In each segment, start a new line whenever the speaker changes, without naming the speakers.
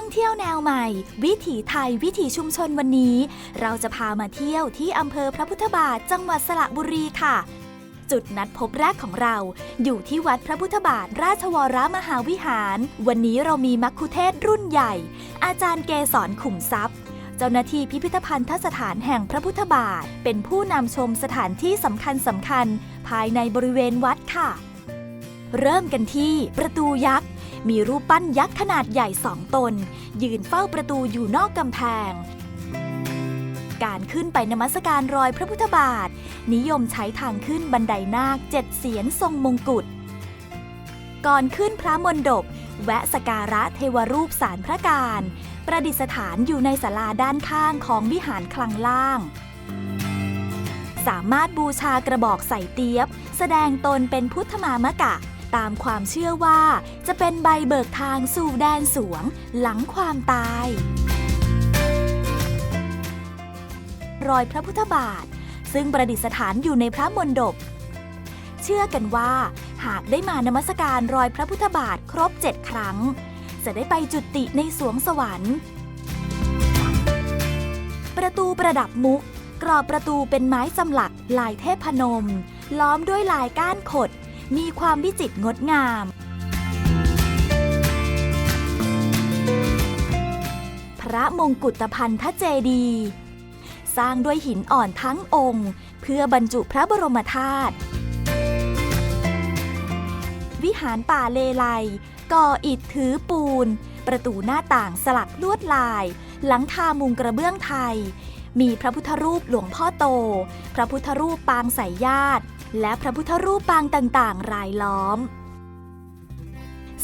องเที่ยวแนวใหม่ วิถีไทยวิถีชุมชนวันนี้ เราจะพามาเที่ยวที่อำเภอพระพุทธบาทจังหวัดสระบุรีค่ะ จุดนัดพบแรกของเรา อยู่ที่วัดพระพุทธบาทราชวรมหาวิหาร วันนี้เรามีมัคคุเทศรุ่นใหญ่ อาจารย์เกษรขุมทรัพย์ เจ้าหน้าที่พิพิธภัณฑสถานแห่งพระพุทธบาท เป็นผู้นำชมสถานที่สำคัญสำคัญ ภายในบริเวณวัดค่ะ เริ่มกันที่ประตูยักษ์ มีรูปปั้นยักษ์ขนาดใหญ่สองตน ยืนเฝ้าประตูอยู่นอกกำแพง การขึ้นไปนมัสการรอยพระพุทธบาท นิยมใช้ทางขึ้นบันไดนาคเจ็ดเสียนทรงมงกุฎก่อนขึ้นพระมณฑปแวะสการะเทวรูปสารพระการ ประดิษฐานอยู่ในศาลาด้านข้างของวิหารคลังล่าง สามารถบูชากระบอกใส่เตี๊ยบ แสดงตนเป็นพุทธมามะกะ ตามความเชื่อว่า จะเป็นใบเบิกทางสู่แดนสวงหลังความตาย รอยพระพุทธบาท ซึ่งประดิษฐานอยู่ในพระมณฑปเชื่อกันว่า หากได้มานมัสการรอยพระพุทธบาทครบเจ็ดครั้ง จะได้ไปจุติในสวงสวรรค์ ประตูประดับมุก กรอบประตูเป็นไม้สำหลักลายเทพนม ล้อมด้วยลายก้านขด มีความวิจิตรงดงาม พระมงกุฎพันธเจดี สร้างด้วยหินอ่อนทั้งองค์ เพื่อบรรจุพระบรมธาตุวิหารป่าเลไลก่ออิฐถือปูน ประตูหน้าต่างสลักลวดลาย หลังคามุงกระเบื้องไทย มีพระพุทธรูปหลวงพ่อโต พระพุทธรูปปางสายญาติ และพระพุทธรูปปางต่างๆ รายล้อม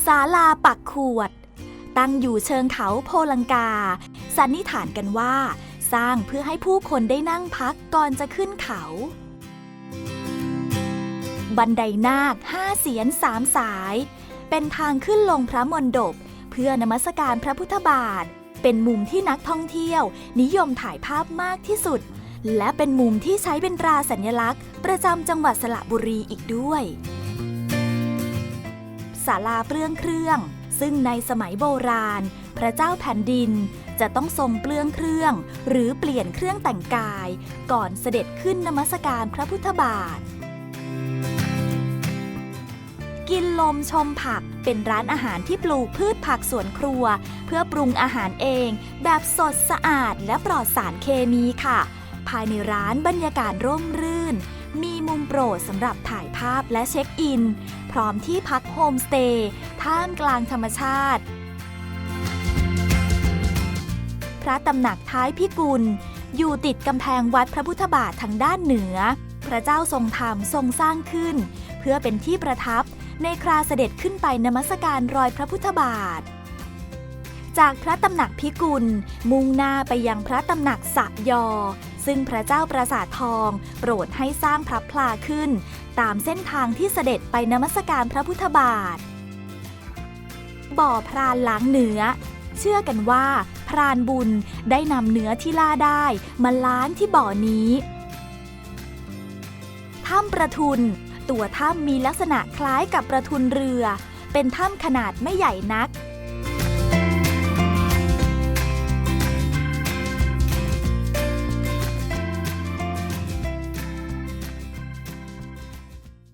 ศาลาปักขวด ตั้งอยู่เชิงเขาโพลังกา สันนิษฐานกันว่า สร้างเพื่อให้ผู้คนได้นั่งพักก่อนจะขึ้นเขา บันไดนาคห้าเสียนสามสาย เป็นทางขึ้นลงพระมณฑปเพื่อนมัสการพระพุทธบาท เป็นมุมที่นักท่องเที่ยว นิยมถ่ายภาพมากที่สุด และเป็นมุมที่ใช้เป็นตราสัญลักษณ์ ประจำจังหวัดสระบุรีอีกด้วยศาลาเปลื้องเครื่อง ซึ่งในสมัยโบราณ พระเจ้าแผ่นดินจะต้องทรงเปลื้องเครื่อง หรือเปลี่ยนเครื่องแต่งกาย ก่อนเสด็จขึ้นนมัสการพระพุทธบาท มชมผัก เป็นร้านอาหารที่ปลูกพืชผักสวนครัว เพื่อปรุงอาหารเอง แบบสดสะอาดและปลอดสารเคมีค่ะ ภายในร้านบรรยากาศร่มรื่น มีมุมโปรดสำหรับถ่ายภาพและเช็คอิน พร้อมที่พักโฮมสเตย์ท่ามกลางธรรมชาติ พระตำหนักท้ายพิกุล อยู่ติดกำแพงวัดพระพุทธบาททางด้านเหนือ พระเจ้าทรงธรรมทรงสร้างขึ้น เพื่อเป็นที่ประทับ ในคราเสด็จขึ้นไปนมัสการรอยพระพุทธบาท จากพระตำหนักพิกุล มุ่งหน้าไปยังพระตำหนักสะยอ ซึ่งพระเจ้าปราสาททอง โปรดให้สร้างพระพลาขึ้น ตามเส้นทางที่เสด็จไปนมัสการพระพุทธบาท บ่อพรานล้างเนื้อเชื่อกันว่า พรานบุญได้นำเนื้อที่ล่าได้ มาล้างที่บ่อนี้ถ้ำประทุน ตัวถ้ำมีลักษณะคล้ายกับประทุนเรือ เป็นถ้ำขนาดไม่ใหญ่นัก